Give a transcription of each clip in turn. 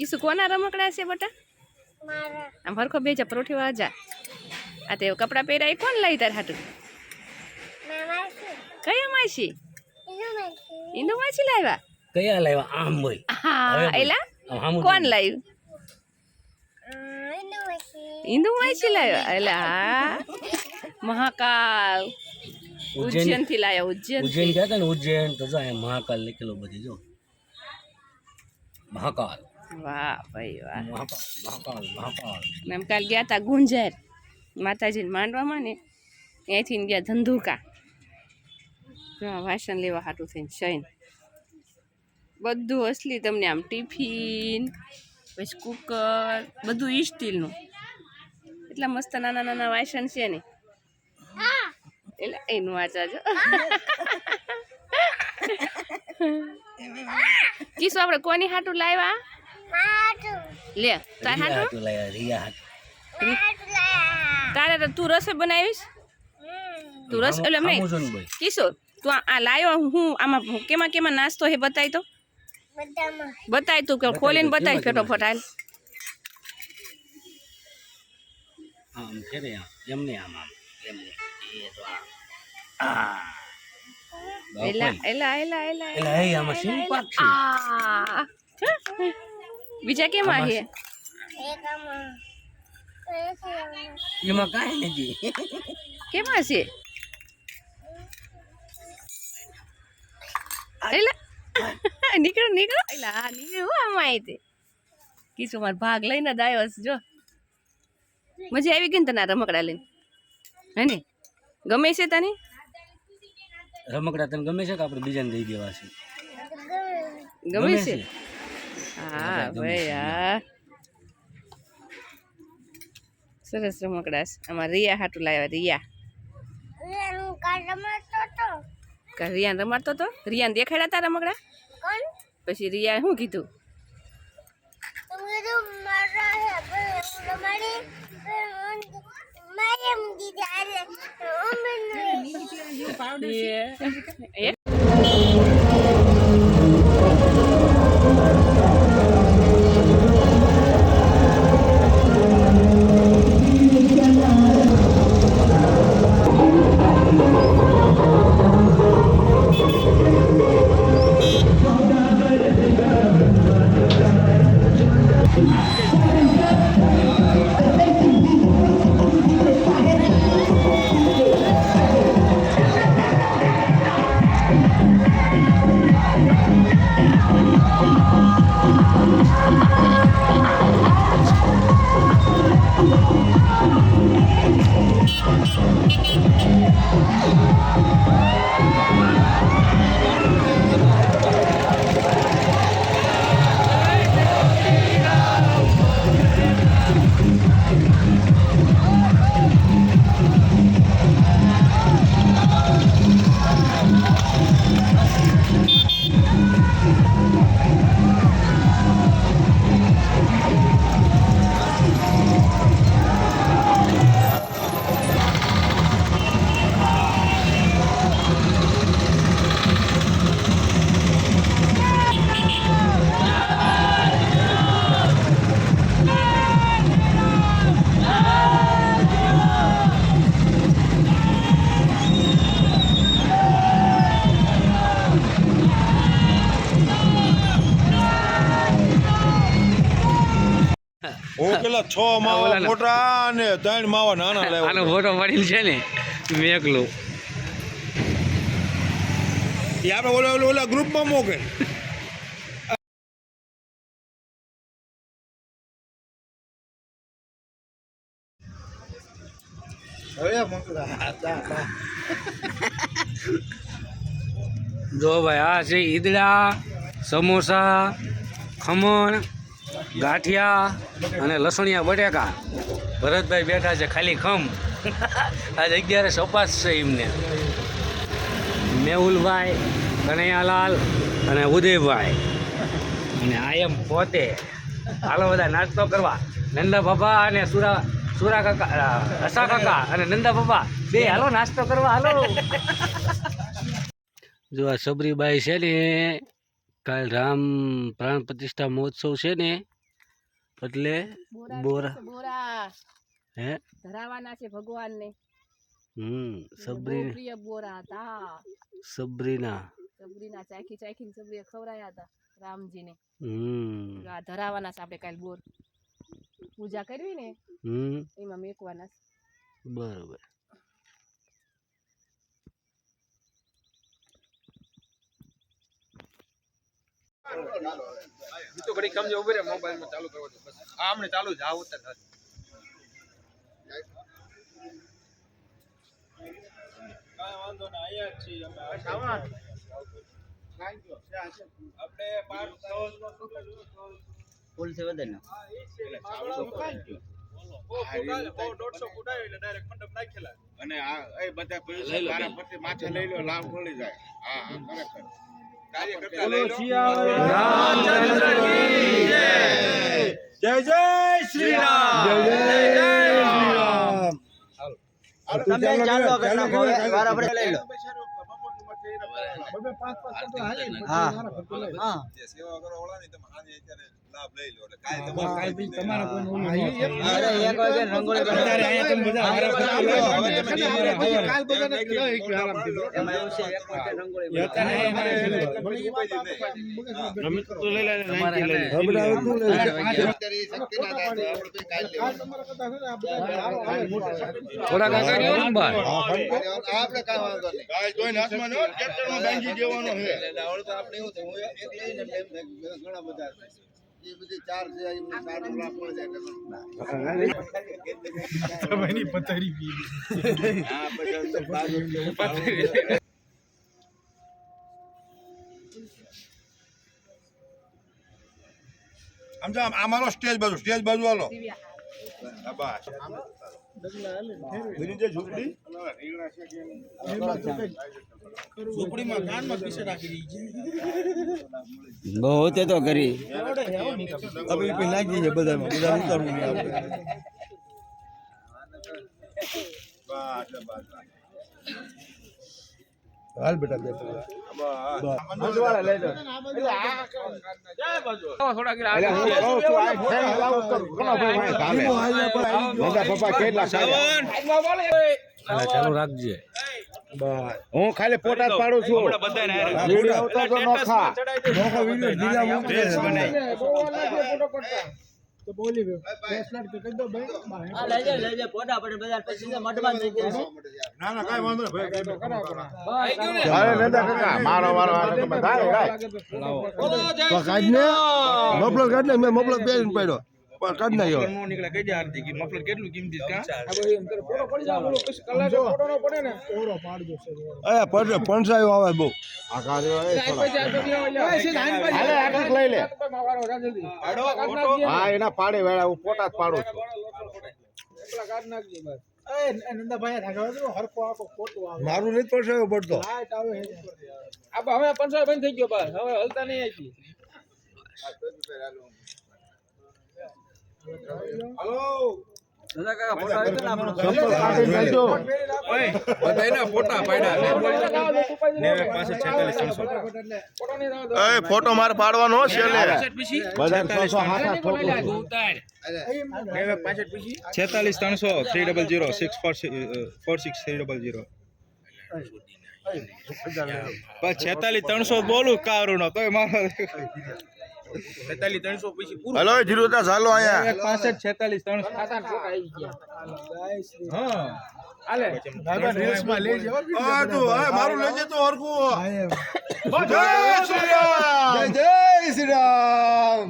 ઈસુ કોના રમકડા છે બટા? મારા. આમ હરખો બે જા પરોઠી વાળા જા. આ તે કપડાં પહેરાય એ કોણ લઈ તાર હાટું? કયા માસી? ઇન્દુ માસી. લાવ્યા? કયા લાવ્યા? આમ બોલ. હા. એલા? આમ કોણ લાવ્યું? ઇન્દુ માસી. લાવ્યા? એલા હા. મહાકાલ. ઉજ્જૈન ઉજ્જૈનથી લાયા ઉજ્જૈન ઉજ્જૈન કહેતા ને ઉજ્જૈન તો જો મહાકાલ લખેલો બધી જો. મહાકાલ. વાહ ભાઈ વાહ. એમ કાલ ગયા તા ગુંજર માતાજીને માંડવામાં ને ત્યાંથી ને ગયા ધંધુકા. વાસણ લેવા હાટું થઈને શૈન બધું અસલી તમને આમ ટિફિન પછી કુકર બધું ઈ સ્ટીલનું. એટલા મસ્ત નાના નાના વાસણ છે ને. એટલે એનું વાંચાજો. કીશું આપણે કોની હાટું લાવ્યા? લે તાર હાટું? હાટુ રિયા હાટુ. તારે તો તું રસોઈ બનાવીશ? તું રસ એટલે ને બોલ. કિશોર તું આ- આ લાયો હું આમાં કેમાં કેમાં નાસ્તો હે બતાય તો? બતાવી બતાય તું કે ખોલીને બતાય ફટોફટ હાલ. આમ ને આમ એમ નહીં આમ આમ એમ નહીં એ તો આ. એલા. એલા એલા એલા એલા એ આમાં શીંગ પાક છે? બીજા કેમાં હે એક આમાં એમાં કાંઈ નથી. કેમાં છે નીકળો નીકળો. એટલે હા નીકળ્યું આમાં આવી તે કીશું મારો ભાગ લઈને જ આવ્યો છે જો. મજા આવી ગઈ ને તને રમકડા લઈને. હે ને? ગમે છે તને? રમકડા તને ગમે છે કે આપણે બીજાને દઈ દેવા છે? ગમે છે. હા ભાઈ હા સરસ રમકડા છે આમાં રિયા હાટું લાવ્યા રિયા એનું કાઢમાં તો તો કા રિયાને રમાડતો તો રિયાને દેખાડ્યા તા રમકડા કોણ પછી રિયાએ શું કીધું તમે પેલા છ માવા મોટા અને ત્રણ માવા નાના આનો લેવા ફોટો પડી છે ને મેં એકલો એ આપણે ઓલા ઓલા ઓલા ગ્રુપમાં મોકે. જો ભાઈ આ છે ઈદડા સમોસા ખમણ. ગાંઠિયા અને લસણિયા બટેકા. ભરતભાઈ બેઠા છે ખાલી ખમ. આજે અગિયારે સપાસ છે એમને. મેહુલભાઈ કનૈયાલાલ અને ઉદયભાઈ. અને આ એમ પોતે. હાલો બધા નાસ્તો કરવા. નંદા બાબા અને સુરા સુરા કાકા હસા કાકા અને નંદા બાબા. બે હાલો નાસ્તો કરવા હાલો. જો આ સબરીબાઈ છે ને કાલ રામ પ્રાણ પ્રતિષ્ઠા મહોત્સવ છે ને એટલે બોરા બોરા હે? ધરાવાના છે ભગવાનને. હમ સબરી પ્રિય બોરા હતા. સબરીના. સબરીના ચાખી ચાખીને સબરીએ ખવડાયા હતા રામજીને. હમ. આ ધરાવાના છે આપણે કાલ બોર. પૂજા કરવી ને? હમ. એમાં મેકવાના. બરોબર. તો ઘડી સમજો ઊભી રે ચાલુ કરવો બસ. આમને ચાલુ જ આવું તો વાંધો ના અહીંયા જ છીએ આપણે બાર ફૂલ છે વધારે ના અને આ એ બધા પૈસા માથે લઈ લો લાભ મળી જાય. હા હા ખરેખર. જય. જય શ્રી રામ જય જય શ્રી રામ તમે ચાલો બરાબર લઈ લો. હા. હા. સેવા કરો ઓળા ની તમે આજે અત્યારે લાભ લઈ લો એટલે કાંઈ તમારે બનાવી. થોડા કાકા રહ્યો ને બાર આપણે કાંઈ વાંધો નહીં કાંઈ જોઈને હાથમાં ન હોય, ટ્રેક્ટરમાં બાંધી દેવાનો છે આવડે તો આપણે એવું હું એક લઈને એટલે ઘણા બધા આમ અમારો સ્ટેજ બાજુ સ્ટેજ બાજુ હાલો. બસ. બીજી જે ઝૂંપડી? ઝૂંપડીમાં કાનમાં પીછે રાખી છે બહુ તે તો કરી. હવે એ લાગી છે બધામાં બધા ઉતારવું નહીં આપણે. હાલ બેટા બે ચાલુ રાખજે હું ખાલી પોટા પાડું છું. વીડિયો ઉતારજો નોખા નોખા વીડિયો જીલા ભાઈ આ લઈ જાય લઈ જાય ફોટા પડે બધા પછી તો મઢમાં થઈ જાય ના ના કાઈ વાંધો ભાઈ અરે નંદા કાકા મારો મારો મારો તો બધાય બોલો જય શ્રી ને મફલર કાઢ લે મે મફલર પહેરીને પડ્યો કાઢ નાખ્યો એ પડે પણસાયો આવે બહુ. આ હાલે લઈ લે. હા એના પાડે વેળા હું પોતા જ પાડું છું. મારું નથી પણસાયો પડતો ચંપલ કાઢી નાખજો એ ફોટો મારે પાડવાનો છેલ્લે બધા છસો મારે પાડવાનો છેતાલીસ ત્રણસો three double zero six four four six three double zero છેતાલીસ ત્રણસો બોલું કારું નો તોય મારો હલો જીરુતા ચાલો અહીંયા. પાસઠ છેતાલીસ ત્રણસો. હા આ તું, આ મારું લઈ જતો ઓરખું જય શ્રી રામ. જય શ્રી રામ.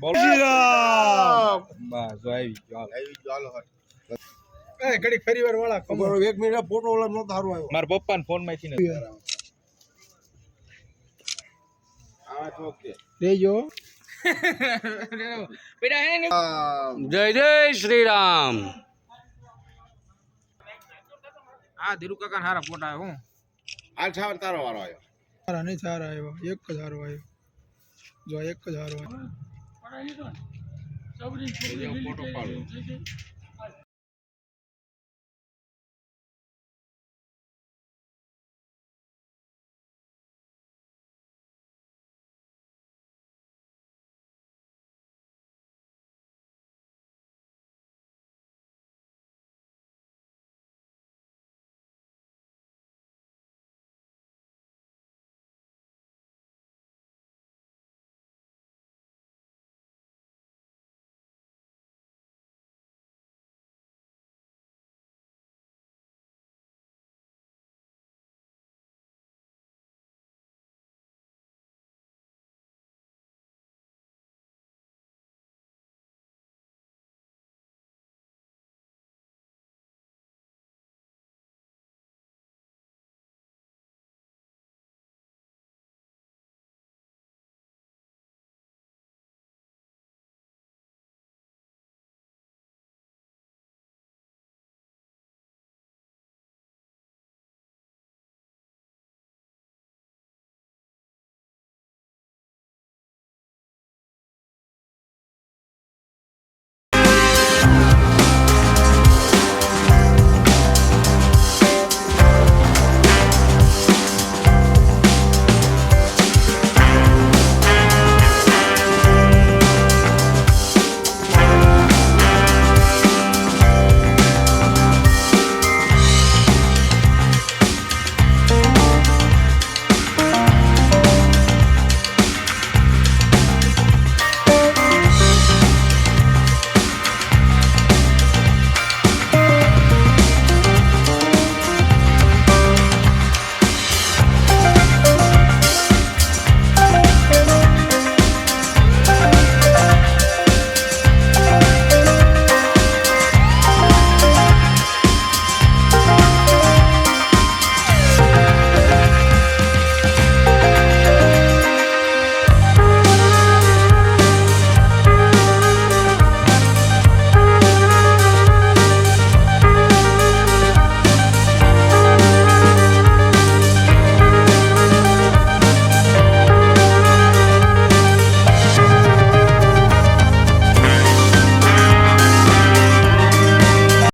બોલો શ્રી રામ. બસ જો આવી ગયો હાલો. ખબર. એક મિનિટ ફોટો ઓલા નતો સારું આવ્યો. મારા પપ્પાને ફોનમાંથી નથી. જય જય શ્રી રામ હાલ છાવર તારો વારો આવ્યો સારા નહીં સારા આવ્યો એક જ હારો આવ્યો જો એક જ હારો આવ્યો ફોટો પાડો